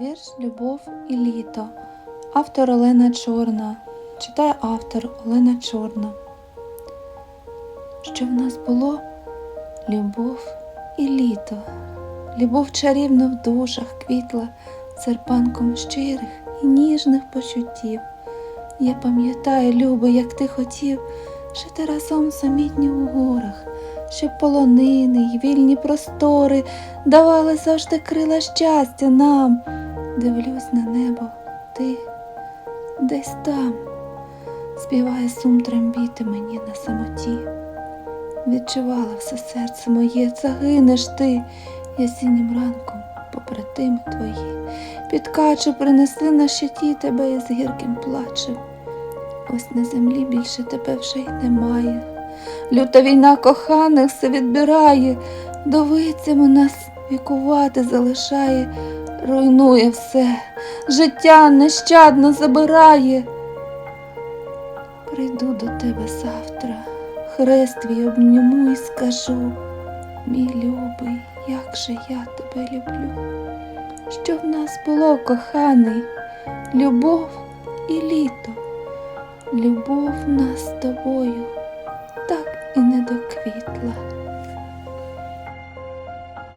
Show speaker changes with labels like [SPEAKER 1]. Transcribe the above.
[SPEAKER 1] Вірш Любов і літо. Автор Олена Чорна. Читає автор Олена Чорна. Що в нас було? Любов і літо. Любов чарівно в душах квітла серпанком щирих і ніжних почуттів. Я пам'ятаю, Любо, як ти хотів жити разом самітні у горах, щоб полонини й вільні простори давали завжди крила щастя нам. Дивлюсь на небо, ти десь там, співає сум трембіти мені на самоті. Відчувала все серце моє, загинеш ти ясіннім ранком, побратими твої. Підкачу принесли на щиті тебе із гірким плачем. Ось на землі більше тебе вже й немає. Люта війна коханих все відбирає, довицями нас вікувати залишає, руйнує все, життя нещадно забирає. Прийду до тебе завтра, хрест твій обніму і скажу, мій любий, як же я тебе люблю. Що в нас було, коханий, любов і літо, любов нас з тобою так і не доквітла.